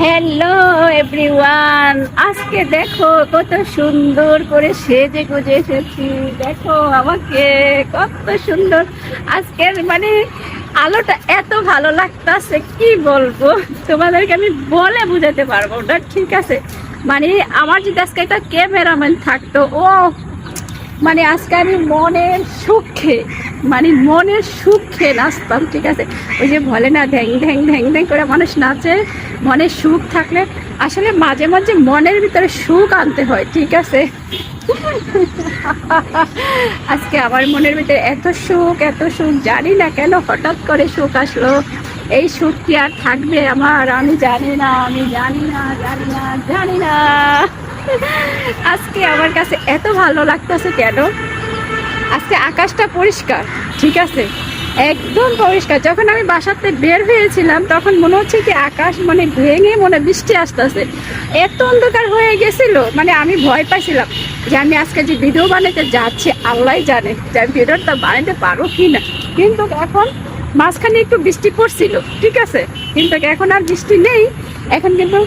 Hello everyone আজকে দেখো কত সুন্দর করে সেজে গুজে এসেছি। দেখো আমাকে কত সুন্দর। আজকের মানে আলোটা এত ভালো লাগতাছে, কি বলব? তোমাদেরকে আমি বলে বুঝাতে পারব না, ঠিক আছে? মানে আমার যদি আজকে একটা ক্যামেরাম্যান থাকতো, ও মানে আজকে আমি মনের সুখে মানে মনের সুখে নাচতাম, ঠিক আছে? ওই যে বলে না ধ্যাং ধ্যাং ধ্যাং ধ্যাং করে মানুষ নাচে, মনের সুখ থাকলে আসলে মাঝে মাঝে মনের ভিতরে সুখ আনতে হয়, ঠিক আছে? আজকে আমার মনের ভিতরে এত সুখ এত সুখ, জানি না কেন হঠাৎ করে সুখ আসলো। এই সুখ কি আর থাকবে আমার? আমি জানি না, আমি জানি না জানি না জানি না। আজকে আমার কাছে এত ভালো লাগতেছে কেন? আজকে আকাশটা পরিষ্কার, ঠিক আছে? একদম পরিষ্কার। যখন আমি বাসাতে বের হয়েছিলাম, তখন মনে হচ্ছে কি আকাশ মানে ভেঙে মনে বৃষ্টি আসতেছে। এত অন্ধকার হয়ে গেছিল মানে আমি ভয় পাইছিলাম যে আমি আজকে যে ভিডিও বানাতে যাচ্ছি আল্লাহ জানে যে আমি ভিডিওটা বানাতে পারো কি না। কিন্তু এখন মাঝখানে একটু বৃষ্টি পড়ছিল, ঠিক আছে? কিন্তু এখন আর বৃষ্টি নেই। এখন কিন্তু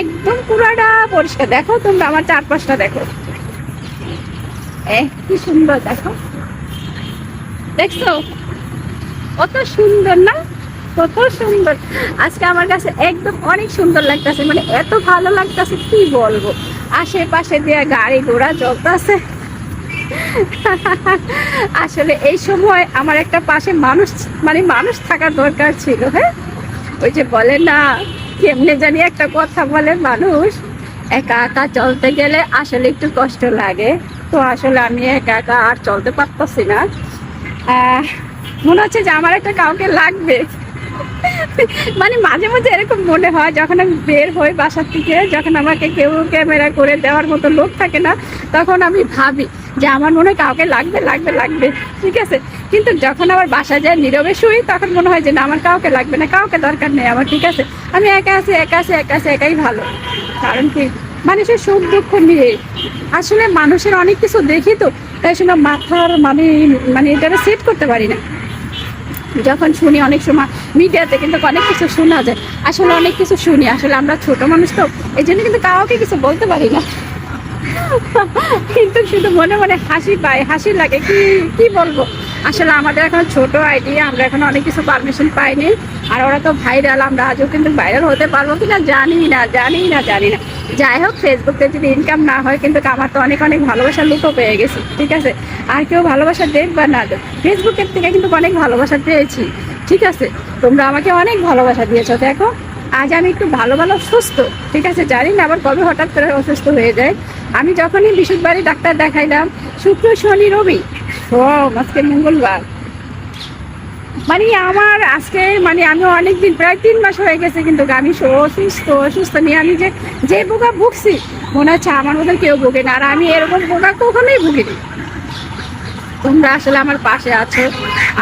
একদম পুরাটা পরিষ্কার। দেখো তোমরা আমার চারপাশটা দেখো। কি সুন্দর দেখো। দেখছ? কত সুন্দর না? কত সুন্দর। আজকে আমার কাছে একদম অনেক সুন্দর মানে এত ভালো কি বলব? আশেপাশে দিয়ে গাড়ি ঘোড়া চলতেছে। আসলে এই সময় আমার একটা পাশে মানুষ মানে মানুষ থাকার দরকার ছিল হ্যাঁ? ওই যে বলে না, কেমনে জানি একটা কথা বলে মানুষ, একা একা চলতে গেলে আসলে একটু কষ্ট লাগে। তো আসলে আমি একা একা আর চলতে পারতেছি না। মনে হচ্ছে যে আমার একটা কাউকে লাগবে। মানে মাঝে মাঝে এরকম মনে হয়, যখন আমি বের হই বাসার থেকে যখন আমাকে কেউ ক্যামেরা করে দেওয়ার মতো লোক থাকে না, তখন আমি ভাবি যে আমার মনে হয় কাউকে লাগবে লাগবে লাগবে। ঠিক আছে? কিন্তু যখন আবার বাসা যায় নীরবে শুই, তখন মনে হয় যে না, আমার কাউকে লাগবে না, কাউকে দরকার নেই আমার। ঠিক আছে? আমি একা আছি একা আছি একা আছি, একাই ভালো। কারণ কি? মানুষের সুখ দুঃখ নিয়ে। আসলে মানুষের অনেক কিছু দেখি তো, তাই শুনে মাথার মানে মানে এটা সেট করতে পারি না। যখন শুনি অনেক সময় মিডিয়াতে কিন্তু অনেক কিছু শোনা যায়। আসলে অনেক কিছু শুনি, আসলে আমরা ছোট মানুষ তো এই জন্য কিন্তু কাউকে কিছু বলতে পারি না। কিন্তু শুধু মনে মনে হাসি পায়, হাসি লাগে, কি কি বলব? আসলে আমাদের এখন ছোট আইডিয়া আমরা এখন অনেক কিছু পারমিশন পাইনি। আর ওরা তো ভাইরাল আমরা আজও কিন্তু ভাইরাল হতে পারব কিনা জানি না জানি না জানি না। যাই হোক ফেসবুকে যদি ইনকাম না হয় কিন্তু আমার তো অনেক অনেক ভালোবাসা লুকো পেয়ে গেছি, ঠিক আছে? আর কেউ ভালোবাসা দেখ বা না দেখ ফেসবুকের থেকে কিন্তু অনেক ভালোবাসা পেয়েছি, ঠিক আছে? তোমরা আমাকে অনেক ভালোবাসা দিয়েছ, দেখো? আজ আমি একটু ভালো ভালো, সুস্থ, ঠিক আছে? জানি না আবার কবে হঠাৎ করে অসুস্থ হয়ে যায়। আমি যখনই বিশুদ্ধবাড়ি ডাক্তার দেখাইলাম, শুক্র, শনি, রবি, সোম, আজকে মঙ্গলবার। মানে আমার আজকে মানে আমি অনেক দিন প্রায় তিন মাস হয়ে গেছে কিন্তু আমি অসুস্থ অসুস্থ নিয়ে আমি যে যে বোকা ভুগছি, মনে হচ্ছে আমার মতো কেউ ভোগে না। আর আমি এরকম বোকা কখনোই ভুগিনি। তোমরা আসলে আমার পাশে আছো।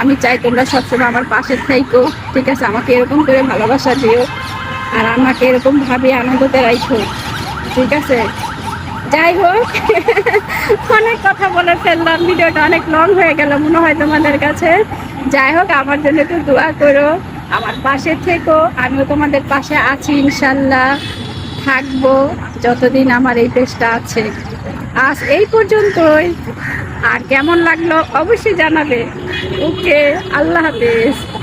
আমি চাই তোমরা সবসময় আমার পাশে থেকো। ঠিক আছে, আমাকে এরকম করে ভালোবাসা দিও। আর আমাকে এরকম ভাবে আনন্দতে রাখো ঠিক আছে? যাই হোক, অনেক কথা বলে ফেললাম। ভিডিওটা অনেক লং হয়ে গেল। মনে হয় তোমাদের কাছে যাই হোক, আমার জন্য একটু দোয়া করো। আমার পাশে থেকো, আমিও তোমাদের পাশে আছি, ইনশাল্লাহ থাকব যতদিন আমার এই পেজটা আছে। আজ এই পর্যন্তই। আর কেমন লাগল অবশ্যই জানাবে। ওকে, আল্লাহ হাফেজ।